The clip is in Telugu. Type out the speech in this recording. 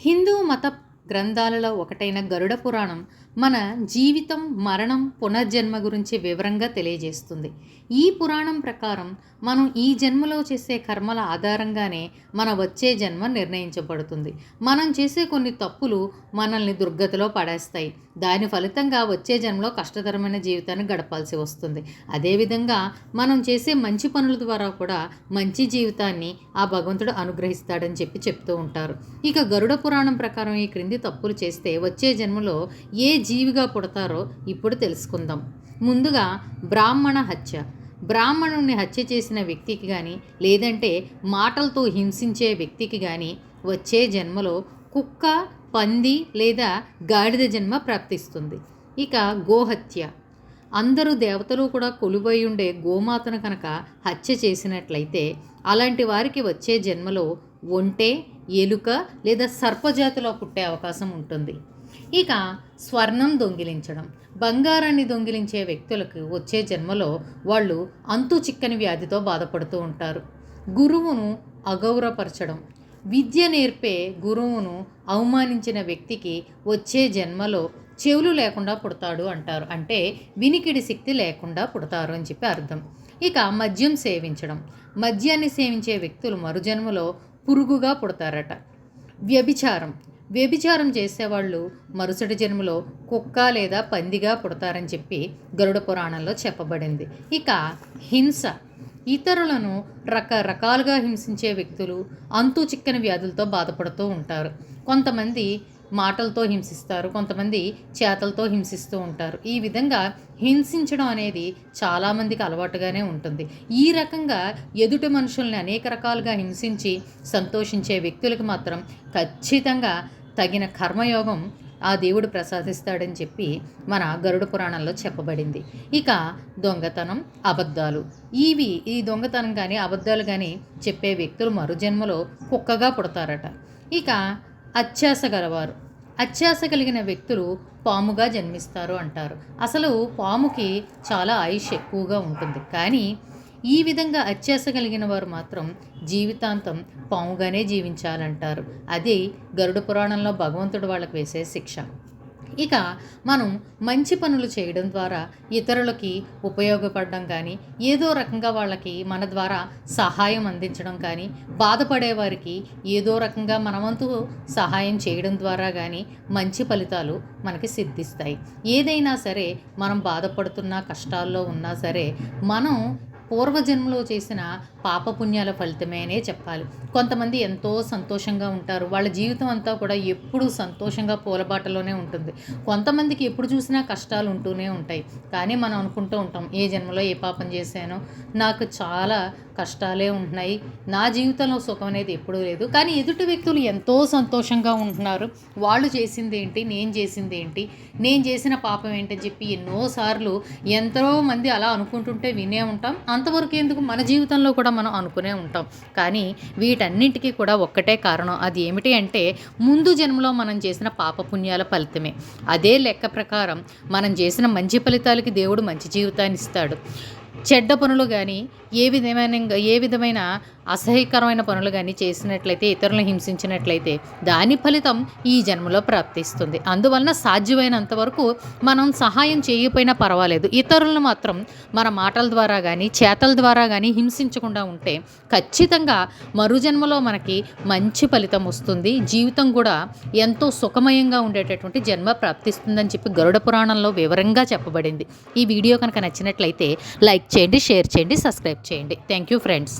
హిందూ మత గ్రంథాలలో ఒకటైన గరుడ పురాణం మన జీవితం మరణం పునర్జన్మ గురించి వివరంగా తెలియజేస్తుంది. ఈ పురాణం ప్రకారం మనం ఈ జన్మలో చేసే కర్మల ఆధారంగానే మన వచ్చే జన్మ నిర్ణయించబడుతుంది. మనం చేసే కొన్ని తప్పులు మనల్ని దుర్గతిలో పడేస్తాయి. దాని ఫలితంగా వచ్చే జన్మలో కష్టతరమైన జీవితాన్ని గడపాల్సి వస్తుంది. అదేవిధంగా మనం చేసే మంచి పనుల ద్వారా కూడా మంచి జీవితాన్ని ఆ భగవంతుడు అనుగ్రహిస్తాడని చెప్పి చెప్తూ ఉంటారు. ఇక గరుడ పురాణం ప్రకారం ఈ క్రింది తప్పులు చేస్తే వచ్చే జన్మలో ఏ జీవిగా పుడతారో ఇప్పుడు తెలుసుకుందాం. ముందుగా బ్రాహ్మణ హత్య. బ్రాహ్మణుని హత్య చేసిన వ్యక్తికి కానీ లేదంటే మాటలతో హింసించే వ్యక్తికి కానీ వచ్చే జన్మలో కుక్క పంది లేదా గాడిద జన్మ ప్రాప్తిస్తుంది. ఇక గోహత్య. అందరూ దేవతలు కూడా కొలువై ఉండే గోమాతను కనుక హత్య చేసినట్లయితే అలాంటి వారికి వచ్చే జన్మలో ఒంటె ఎలుక లేదా సర్పజాతిలో పుట్టే అవకాశం ఉంటుంది. ఇక స్వర్ణం దొంగిలించడం. బంగారాన్ని దొంగిలించే వ్యక్తులకు వచ్చే జన్మలో వాళ్ళు అంతు చిక్కని వ్యాధితో బాధపడుతూ ఉంటారు. గురువును అగౌరవపరచడం. విద్య నేర్పే గురువును అవమానించిన వ్యక్తికి వచ్చే జన్మలో చెవులు లేకుండా పుడతాడు అంటారు. అంటే వినికిడి శక్తి లేకుండా పుడతారు అని చెప్పి అర్థం. ఇక మద్యం సేవించడం. మద్యాన్ని సేవించే వ్యక్తులు మరుజన్మలో పురుగుగా పుడతారట. వ్యభిచారం. వ్యభిచారం చేసేవాళ్ళు మరుసటి జన్మలో కుక్క లేదా పందిగా పుడతారని చెప్పి గరుడ పురాణంలో చెప్పబడింది. ఇక హింస. ఇతరులను రకరకాలుగా హింసించే వ్యక్తులు అంతు చిక్కని వ్యాధులతో బాధపడుతూ ఉంటారు. కొంతమంది మాటలతో హింసిస్తారు కొంతమంది చేతలతో హింసిస్తూ ఉంటారు. ఈ విధంగా హింసించడం అనేది చాలామందికి అలవాటుగానే ఉంటుంది. ఈ రకంగా ఎదుటి మనుషుల్ని అనేక రకాలుగా హింసించి సంతోషించే వ్యక్తులకు మాత్రం ఖచ్చితంగా తగిన కర్మయోగం ఆ దేవుడు ప్రసాదిస్తాడని చెప్పి మన గరుడ పురాణంలో చెప్పబడింది. ఇక దొంగతనం అబద్ధాలు. ఇవి ఈ దొంగతనం కానీ అబద్ధాలు కానీ చెప్పే వ్యక్తులు మరుజన్మలో కుక్కగా పుడతారట. ఇక అత్యాస గలవారు. అత్యాస కలిగిన వ్యక్తులు పాముగా జన్మిస్తారు అంటారు. అసలు పాముకి చాలా ఆయుష్ ఎక్కువగా ఉంటుంది. కానీ ఈ విధంగా అత్యాస కలిగిన వారు మాత్రం జీవితాంతం పాముగానే జీవించాలంటారు. అది గరుడ పురాణంలో భగవంతుడు వాళ్ళకి వేసే శిక్ష. ఇక మనం మంచి పనులు చేయడం ద్వారా ఇతరులకి ఉపయోగపడడం కానీ ఏదో రకంగా వాళ్ళకి మన ద్వారా సహాయం అందించడం కానీ బాధపడేవారికి ఏదో రకంగా మనవంతు సహాయం చేయడం ద్వారా కానీ మంచి ఫలితాలు మనకి సిద్ధిస్తాయి. ఏదైనా సరే మనం బాధపడుతున్నా కష్టాల్లో ఉన్నా సరే మనం పూర్వజన్మలో చేసిన పాపపుణ్యాల ఫలితమేనే చెప్పాలి. కొంతమంది ఎంతో సంతోషంగా ఉంటారు. వాళ్ళ జీవితం అంతా కూడా ఎప్పుడు సంతోషంగా పూలబాటలోనే ఉంటుంది. కొంతమందికి ఎప్పుడు చూసినా కష్టాలు ఉంటూనే ఉంటాయి. కానీ మనం అనుకుంటూ ఉంటాం ఏ జన్మలో ఏ పాపం చేశానో? నాకు చాలా కష్టాలే ఉంటున్నాయి. నా జీవితంలో సుఖం అనేది ఎప్పుడూ లేదు. కానీ ఎదుటి వ్యక్తులు ఎంతో సంతోషంగా ఉంటున్నారు. వాళ్ళు చేసింది ఏంటి? నేను చేసింది ఏంటి? నేను చేసిన పాపం ఏంటని చెప్పి ఎన్నోసార్లు ఎంతో మంది అలా అనుకుంటుంటే వినే ఉంటాం. అంతవరకు ఎందుకు? మన జీవితంలో కూడా మనం అనుకునే ఉంటాం. కానీ వీటన్నింటికీ కూడా ఒక్కటే కారణం. అది ఏమిటి అంటే ముందు జన్మలో మనం చేసిన పాపపుణ్యాల ఫలితమే. అదే లెక్క ప్రకారం మనం చేసిన మంచి ఫలితాలకి దేవుడు మంచి జీవితాన్ని ఇస్తాడు. చెడ్డ పనులు కానీ ఏ విధమైన ఏ విధమైన అసహ్యకరమైన పనులు కానీ చేసినట్లయితే ఇతరులను హింసించినట్లయితే దాని ఫలితం ఈ జన్మలో ప్రాప్తిస్తుంది. అందువలన సాధ్యమైనంత వరకు మనం సహాయం చేయకపోయినా పర్వాలేదు. ఇతరులను మాత్రం మన మాటల ద్వారా కానీ చేతల ద్వారా కానీ హింసించకుండా ఉంటే ఖచ్చితంగా మరుజన్మలో మనకి మంచి ఫలితం వస్తుంది. జీవితం కూడా ఎంతో సుఖమయంగా ఉండేటటువంటి జన్మ ప్రాప్తిస్తుందని చెప్పి గరుడ పురాణంలో వివరంగా చెప్పబడింది. ఈ వీడియో కనుక నచ్చినట్లయితే లైక్ చేయండి షేర్ చేయండి సబ్స్క్రైబ్ చేయండి. Thank you friends.